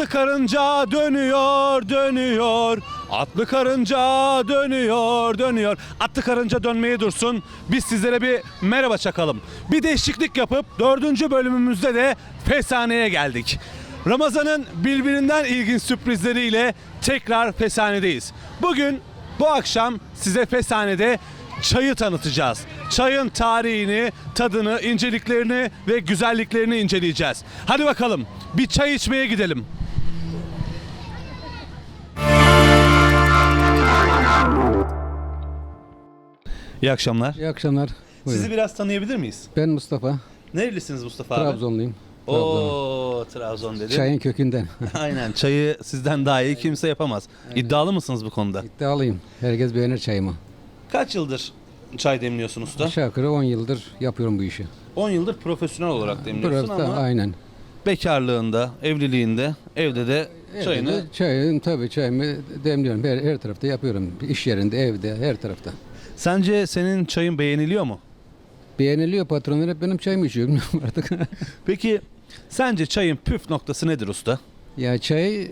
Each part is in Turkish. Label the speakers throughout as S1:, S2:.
S1: Atlı karınca dönüyor, dönüyor. Atlı karınca dönüyor, dönüyor. Atlı karınca dönmeye dursun. Biz sizlere bir merhaba çakalım. Bir değişiklik yapıp dördüncü bölümümüzde de Fesane'ye geldik. Ramazan'ın birbirinden ilginç sürprizleriyle tekrar Fesane'deyiz. Bugün bu akşam size Fesane'de çayı tanıtacağız. Çayın tarihini, tadını, inceliklerini ve güzelliklerini inceleyeceğiz. Hadi bakalım bir çay içmeye gidelim. İyi akşamlar.
S2: İyi akşamlar. Buyurun.
S1: Sizi biraz tanıyabilir miyiz?
S2: Ben Mustafa.
S1: Nerelisiniz Mustafa abi?
S2: Trabzonluyum. Trabzon.
S1: Oo Trabzon dedi.
S2: Çayın kökünden.
S1: Aynen çayı sizden daha iyi kimse yapamaz. İddialı mısınız bu konuda?
S2: İddialıyım. Herkes beğenir çayımı.
S1: Kaç yıldır çay demliyorsun usta?
S2: Aşağı yukarı 10 yıldır yapıyorum bu işi.
S1: 10 yıldır profesyonel olarak demliyorsun
S2: da
S1: ama
S2: aynen.
S1: bekarlığında, evliliğinde, evde de çayını
S2: Evde Çayın tabii çayımı demliyorum. Her, her tarafta yapıyorum. İş yerinde, evde, her tarafta.
S1: Sence senin çayın beğeniliyor mu?
S2: Beğeniliyor patronlar hep benim çayımı içiyor bilmiyorum artık.
S1: Peki sence çayın püf noktası nedir usta?
S2: ya çay e,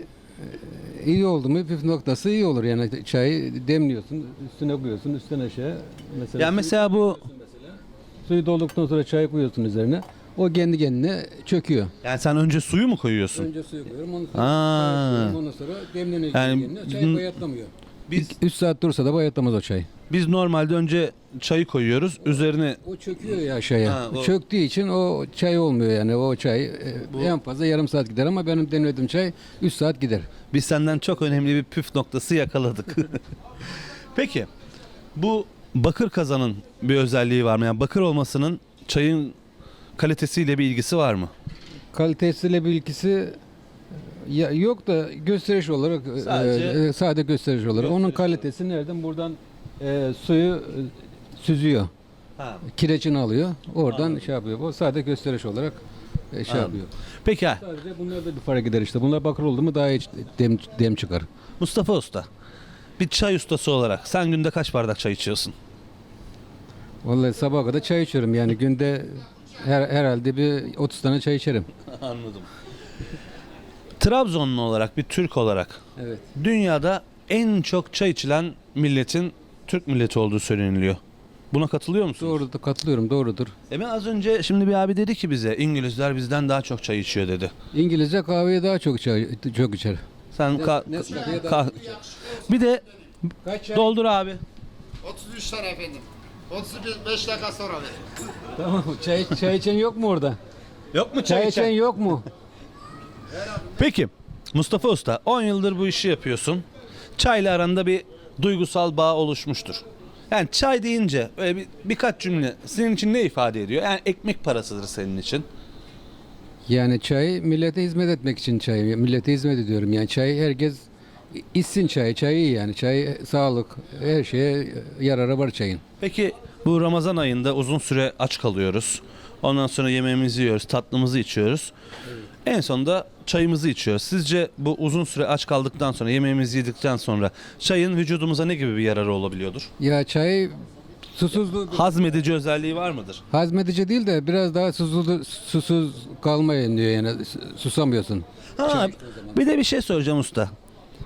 S2: iyi oldu mu püf noktası iyi olur. Yani çayı demliyorsun, üstüne koyuyorsun, üstüne aşağı. Mesela,
S1: Ya mesela bu
S2: suyu dolduktan sonra çayı koyuyorsun üzerine. O kendi kendine çöküyor.
S1: yani sen önce suyu mu koyuyorsun?
S2: Önce suyu koyuyorum, ondan sonra, koyuyorum, ondan sonra demleniyor.
S1: Yani bizim-
S2: çay bayatlamıyor.
S1: Biz
S2: 3 saat dursa da bayatlamaz o çay.
S1: biz normalde önce çayı koyuyoruz. Üzerine
S2: O çöküyor ya aşağıya.
S1: Ha, o-
S2: Çöktüğü için o çay olmuyor yani. O çay e, en fazla yarım saat gider ama benim demlediğim çay 3 saat gider.
S1: biz senden çok önemli bir püf noktası yakaladık. Peki bu bakır kazanın bir özelliği var mı? Yani bakır olmasının çayın kalitesiyle bir ilgisi var mı?
S2: Kalitesiyle bir ilgisi ya, yok da gösteriş olarak e,
S1: Sadece-
S2: e, sade gösteriş olarak. Onun
S1: Gösteriş
S2: kalitesi nereden? Buradan e, suyu e, süzüyor.
S1: Ha.
S2: Kireçini alıyor. Oradan
S1: Anladım.
S2: şey yapıyor. Bu sade gösteriş olarak e, şey
S1: Anladım.
S2: yapıyor.
S1: Peki
S2: Sadece bunlar da bir fark eder işte. Bunlar bakır oldu mu daha iyi dem, dem çıkar.
S1: Mustafa Usta bir çay ustası olarak sen günde kaç bardak çay içiyorsun?
S2: Vallahi sabaha kadar çay içiyorum. Yani günde her, herhalde bir 30 tane çay içerim.
S1: Anladım. Trabzonlu olarak bir Türk olarak
S2: Evet.
S1: dünyada en çok çay içilen milletin Türk milleti olduğu söyleniliyor. Buna katılıyor musunuz?
S2: Doğrudur, katılıyorum. Doğrudur.
S1: E ben az önce şimdi bir abi dedi ki bize İngilizler bizden daha çok çay içiyor dedi.
S2: İngilizce kahveyi daha çok çay, çok içer.
S1: Sen ka-
S2: Nescafe'ye
S1: ka- bir de
S2: Kaç çay?
S1: doldur abi.
S3: 33 tane efendim. 35 dakika sonra ver.
S2: Tamam. Çay, çay içen yok mu orada?
S1: Yok mu
S2: Çay içen yok mu?
S1: Peki Mustafa Usta 10 yıldır bu işi yapıyorsun. Çayla aranda bir duygusal bağ oluşmuştur. Yani çay deyince öyle bir, birkaç cümle senin için ne ifade ediyor? Yani ekmek parasıdır senin için.
S2: Yani çay millete hizmet etmek için çay. Millete hizmet ediyorum. Yani çay herkes içsin çayı. Çay iyi yani. Çay sağlık. Her şeye yararı var çayın.
S1: Peki bu Ramazan ayında uzun süre aç kalıyoruz. Ondan sonra yemeğimizi yiyoruz, tatlımızı içiyoruz. En sonunda çayımızı içiyoruz. Sizce bu uzun süre aç kaldıktan sonra, yemeğimizi yedikten sonra çayın vücudumuza ne gibi bir yararı olabiliyordur?
S2: Ya çay susuzluğu
S1: Hazmedici özelliği var mıdır?
S2: hazmedici değil de biraz daha susuz, susuz kalmayın diyor yani. Susamıyorsun.
S1: Ha, bir de bir şey soracağım usta.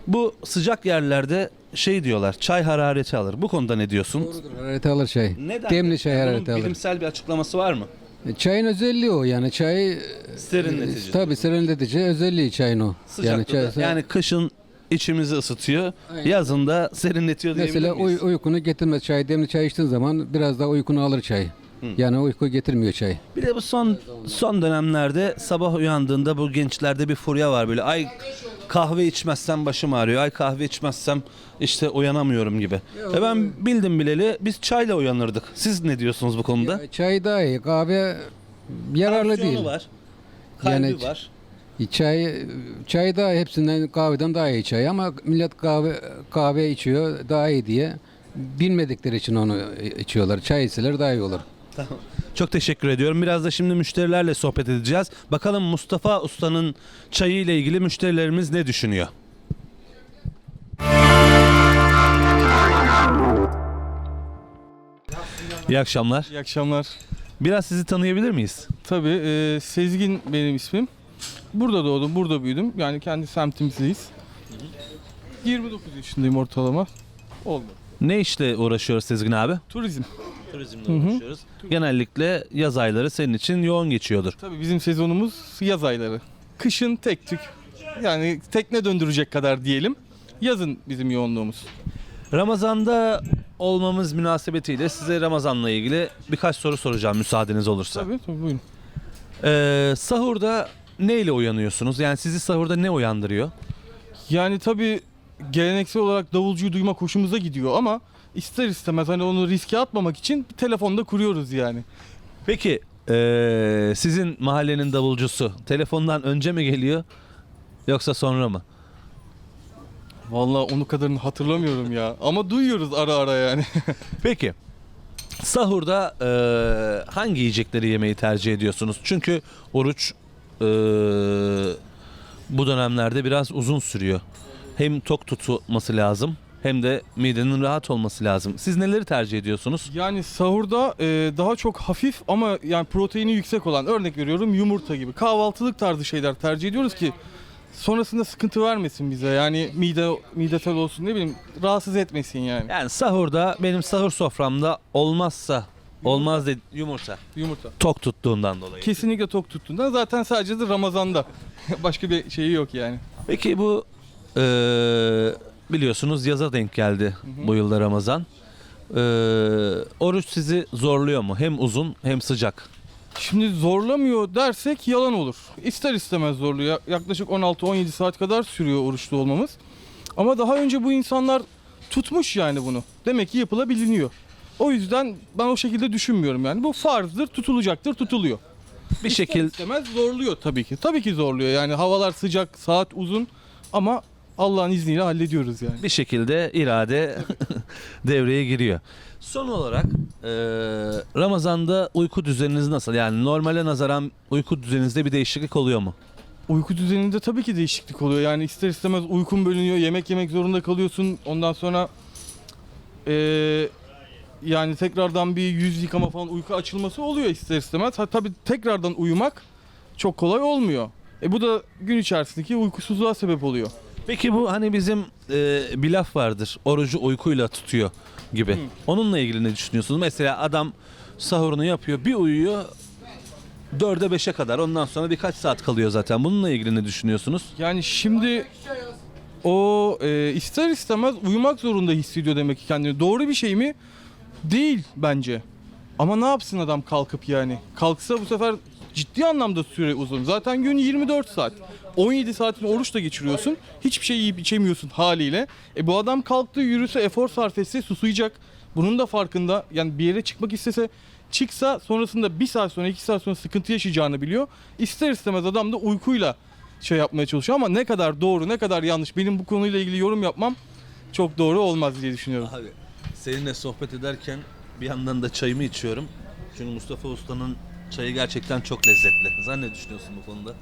S1: Bu sıcak yerlerde şey diyorlar, çay harareti alır. Bu konuda ne diyorsun?
S2: Doğrudur. Harareti alır çay.
S1: Neden?
S2: Demli çay
S1: Bunun
S2: harareti alır.
S1: bilimsel bir açıklaması var mı?
S2: E, Çayın özelliği o yani çay
S1: Serinletici.
S2: tabi serinletici özelliği çayın o. Yani
S1: da- yani kışın içimizi ısıtıyor,
S2: Aynen.
S1: yazın da serinletiyor diyebilir
S2: mesela uy-
S1: miyiz?
S2: uykunu getirmez çay demli çay içtiğin zaman biraz daha uykunu alır çay. Yani uyku getirmiyor çay.
S1: Bir de bu son son dönemlerde sabah uyandığında bu gençlerde bir furya var böyle. Ay kahve içmezsem başım ağrıyor. Ay kahve içmezsem işte uyanamıyorum gibi. E ben bildim bileli biz çayla uyanırdık. Siz ne diyorsunuz bu konuda?
S2: Ya, çay daha iyi kahve yararlı
S1: Tansiyonu
S2: değil.
S1: var. Kalbi
S2: Yani-
S1: var.
S2: E, Çay çay daha hepsinden kahveden daha iyi çay ama millet kahve kahve içiyor daha iyi diye bilmedikleri için onu içiyorlar. Çay içseler daha iyi olur.
S1: Çok teşekkür ediyorum. Biraz da şimdi müşterilerle sohbet edeceğiz. Bakalım Mustafa Usta'nın çayı ile ilgili müşterilerimiz ne düşünüyor? İyi akşamlar.
S4: İyi akşamlar.
S1: Biraz sizi tanıyabilir miyiz?
S4: Tabii e, Sezgin benim ismim. Burada doğdum, burada büyüdüm. Yani kendi semtimizdeyiz. 29 yaşındayım ortalama. Oldu.
S1: Ne işle uğraşıyoruz Sezgin abi?
S4: Turizm.
S1: Turizmle uğraşıyoruz. Genellikle yaz ayları senin için yoğun geçiyordur.
S4: Tabii bizim sezonumuz yaz ayları. Kışın tek tük. Yani tekne döndürecek kadar diyelim. Yazın bizim yoğunluğumuz.
S1: Ramazan'da olmamız münasebetiyle size Ramazan'la ilgili birkaç soru soracağım müsaadeniz olursa.
S4: Tabii tabii buyurun.
S1: Ee, sahurda neyle uyanıyorsunuz? Yani sizi sahurda ne uyandırıyor?
S4: Yani tabii geleneksel olarak davulcuyu duymak hoşumuza gidiyor ama ister istemez hani onu riske atmamak için telefonda kuruyoruz yani.
S1: Peki ee, sizin mahallenin davulcusu telefondan önce mi geliyor yoksa sonra mı?
S4: Vallahi onu kadarını hatırlamıyorum ya. Ama duyuyoruz ara ara yani.
S1: Peki sahurda ee, hangi yiyecekleri yemeyi tercih ediyorsunuz? Çünkü oruç ee, bu dönemlerde biraz uzun sürüyor. Hem tok tutması lazım hem de midenin rahat olması lazım. Siz neleri tercih ediyorsunuz?
S4: yani sahurda e, daha çok hafif ama yani proteini yüksek olan örnek veriyorum yumurta gibi kahvaltılık tarzı şeyler tercih ediyoruz ki sonrasında sıkıntı vermesin bize. Yani mide midesel olsun ne bileyim rahatsız etmesin yani.
S1: Yani sahurda benim sahur soframda olmazsa olmaz dedi yumurta.
S4: Yumurta.
S1: Tok tuttuğundan dolayı.
S4: Kesinlikle tok tuttuğunda zaten sadece de Ramazan'da. Başka bir şeyi yok yani.
S1: Peki bu eee, biliyorsunuz yaza denk geldi bu yılda Ramazan. Eee, oruç sizi zorluyor mu? Hem uzun hem sıcak.
S4: Şimdi zorlamıyor dersek yalan olur. İster istemez zorluyor. Yaklaşık 16-17 saat kadar sürüyor oruçlu olmamız. Ama daha önce bu insanlar tutmuş yani bunu. Demek ki yapılabiliniyor. O yüzden ben o şekilde düşünmüyorum yani. Bu farzdır, tutulacaktır, tutuluyor.
S1: Bir
S4: İster
S1: şekil
S4: istemez zorluyor tabii ki. Tabii ki zorluyor. Yani havalar sıcak, saat uzun ama Allah'ın izniyle hallediyoruz yani.
S1: bir şekilde irade devreye giriyor. Son olarak eee, Ramazan'da uyku düzeniniz nasıl? Yani normale nazaran uyku düzeninizde bir değişiklik oluyor mu?
S4: Uyku düzeninde tabii ki değişiklik oluyor. Yani ister istemez uykun bölünüyor, yemek yemek zorunda kalıyorsun. Ondan sonra eee, yani tekrardan bir yüz yıkama falan uyku açılması oluyor ister istemez. Ha, tabii tekrardan uyumak çok kolay olmuyor. E bu da gün içerisindeki uykusuzluğa sebep oluyor.
S1: Peki bu hani bizim e, bir laf vardır. Orucu uykuyla tutuyor gibi. Onunla ilgili ne düşünüyorsunuz? Mesela adam sahurunu yapıyor, bir uyuyor. Dörde beşe kadar. Ondan sonra birkaç saat kalıyor zaten. Bununla ilgili ne düşünüyorsunuz?
S4: Yani şimdi o e, ister istemez uyumak zorunda hissediyor demek ki kendini. Doğru bir şey mi? Değil bence. Ama ne yapsın adam kalkıp yani? Kalksa bu sefer ciddi anlamda süre uzun. Zaten gün 24 saat. 17 saatini oruçla geçiriyorsun. Hiçbir şey yiyip içemiyorsun haliyle. E bu adam kalktı yürüse efor sarf etse susayacak. Bunun da farkında. Yani bir yere çıkmak istese çıksa sonrasında bir saat sonra iki saat sonra sıkıntı yaşayacağını biliyor. İster istemez adam da uykuyla şey yapmaya çalışıyor ama ne kadar doğru ne kadar yanlış benim bu konuyla ilgili yorum yapmam çok doğru olmaz diye düşünüyorum.
S1: Abi seninle sohbet ederken bir yandan da çayımı içiyorum. Çünkü Mustafa Usta'nın çayı gerçekten çok lezzetli. Sen ne düşünüyorsun bu konuda?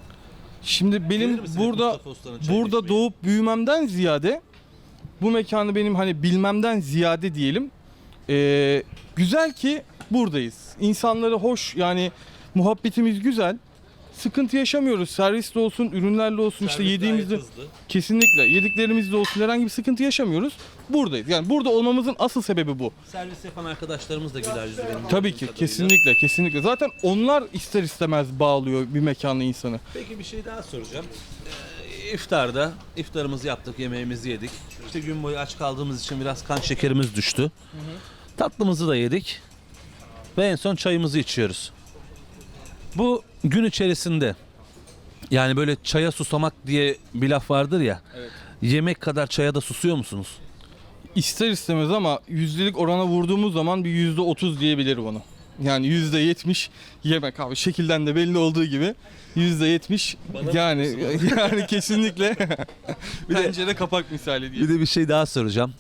S4: Şimdi
S1: Gelir
S4: benim
S1: misin
S4: burada
S1: Mustafa Usta'nın çayını
S4: burada
S1: içmeye?
S4: doğup büyümemden ziyade bu mekanı benim hani bilmemden ziyade diyelim ee, güzel ki buradayız. İnsanları hoş yani muhabbetimiz güzel. Sıkıntı yaşamıyoruz. Servisle olsun, ürünlerle olsun, işte
S1: Servis
S4: yediğimizde
S1: gayet hızlı.
S4: kesinlikle yediklerimizde olsun herhangi bir sıkıntı yaşamıyoruz. Buradayız. Yani burada olmamızın asıl sebebi bu.
S1: Servis yapan arkadaşlarımız da güler yüzlü benim.
S4: Tabii ki
S1: kadarıyla.
S4: kesinlikle kesinlikle. Zaten onlar ister istemez bağlıyor bir mekanla insanı.
S1: Peki bir şey daha soracağım. Ee, iftarda iftarımızı yaptık, yemeğimizi yedik. İşte gün boyu aç kaldığımız için biraz kan şekerimiz düştü. Tatlımızı da yedik. Ve en son çayımızı içiyoruz. Bu gün içerisinde yani böyle çaya susamak diye bir laf vardır ya. Yemek kadar çaya da susuyor musunuz?
S4: İster istemez ama yüzdelik orana vurduğumuz zaman bir yüzde otuz diyebilirim onu. Yani yüzde yetmiş yemek abi şekilden de belli olduğu gibi yüzde yetmiş yani yani kesinlikle pencere kapak misali diye.
S1: Bir de bir şey daha soracağım.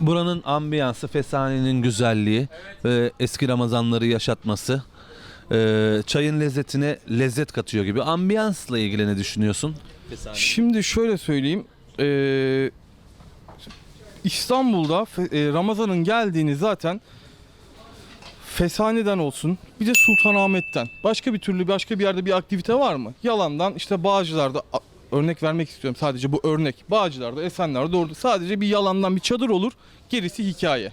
S1: Buranın ambiyansı, fesanenin güzelliği, ve eski Ramazanları yaşatması, e, çayın lezzetine lezzet katıyor gibi. Ambiyansla ilgili ne düşünüyorsun?
S4: Şimdi şöyle söyleyeyim. Ee, İstanbul'da e, Ramazan'ın geldiğini zaten Fesane'den olsun bir de Sultanahmet'ten. Başka bir türlü başka bir yerde bir aktivite var mı? Yalandan işte Bağcılar'da örnek vermek istiyorum sadece bu örnek. Bağcılar'da, Esenler'de orada sadece bir yalandan bir çadır olur. Gerisi hikaye.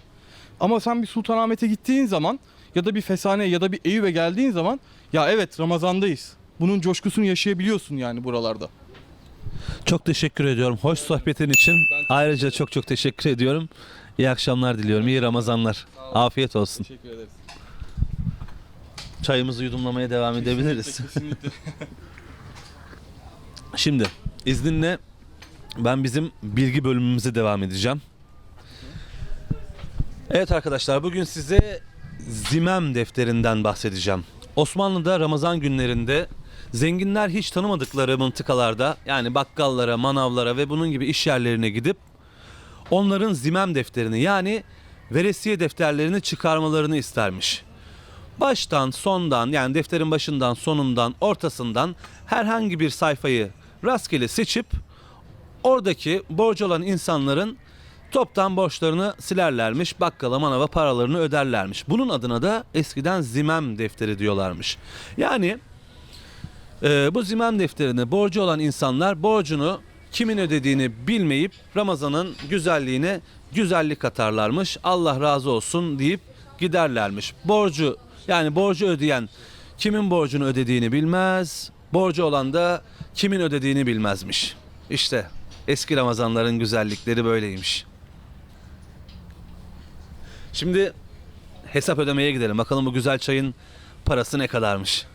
S4: Ama sen bir Sultanahmet'e gittiğin zaman ya da bir Fesane ya da bir Eyüp'e geldiğin zaman ya evet Ramazan'dayız. Bunun coşkusunu yaşayabiliyorsun yani buralarda.
S1: Çok teşekkür ediyorum. Hoş sohbetin için. Ayrıca çok çok teşekkür ediyorum. İyi akşamlar diliyorum. İyi Ramazanlar. Afiyet olsun.
S4: Teşekkür ederiz.
S1: Çayımızı yudumlamaya devam edebiliriz.
S4: Kesinlikle.
S1: Şimdi izninle ben bizim bilgi bölümümüze devam edeceğim. Evet arkadaşlar bugün size Zimem defterinden bahsedeceğim. Osmanlı'da Ramazan günlerinde zenginler hiç tanımadıkları mıntıkalarda yani bakkallara, manavlara ve bunun gibi iş yerlerine gidip onların Zimem defterini yani veresiye defterlerini çıkarmalarını istermiş. Baştan sondan yani defterin başından sonundan ortasından herhangi bir sayfayı rastgele seçip oradaki borcu olan insanların toptan borçlarını silerlermiş, bakkala manava paralarını öderlermiş. Bunun adına da eskiden zimem defteri diyorlarmış. Yani e, bu zimem defterine borcu olan insanlar borcunu kimin ödediğini bilmeyip Ramazan'ın güzelliğine güzellik katarlarmış. Allah razı olsun deyip giderlermiş. Borcu yani borcu ödeyen kimin borcunu ödediğini bilmez. Borcu olan da kimin ödediğini bilmezmiş. İşte eski Ramazanların güzellikleri böyleymiş. Şimdi hesap ödemeye gidelim. Bakalım bu güzel çayın parası ne kadarmış.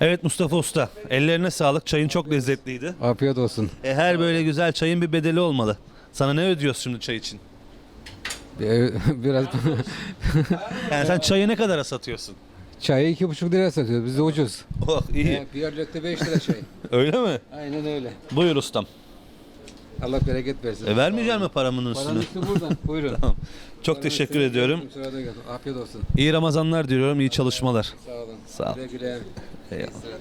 S1: Evet Mustafa Usta. Ellerine sağlık. Çayın çok lezzetliydi.
S2: Afiyet olsun.
S1: E, her böyle güzel çayın bir bedeli olmalı. Sana ne ödüyoruz şimdi çay için?
S2: Biraz
S1: Yani sen çayı ne kadara satıyorsun?
S2: çayı iki buçuk lira satıyoruz. Bizde ucuz.
S1: Oh iyi.
S2: Evet, bir yerlette beş lira çay.
S1: Öyle mi?
S2: Aynen öyle.
S1: Buyur ustam.
S2: Allah bereket versin.
S1: E, vermeyecek mi paramın
S2: Paranın
S1: üstünü?
S2: üstü buradan. Buyurun.
S1: Çok
S2: Paranın
S1: teşekkür
S2: üstünü
S1: ediyorum.
S2: gelsin. Afiyet olsun.
S1: İyi Ramazanlar diliyorum. iyi çalışmalar.
S2: Sağ olun.
S1: Sağ ol.
S2: Güle güle.
S1: Eyvallah.
S2: İyi.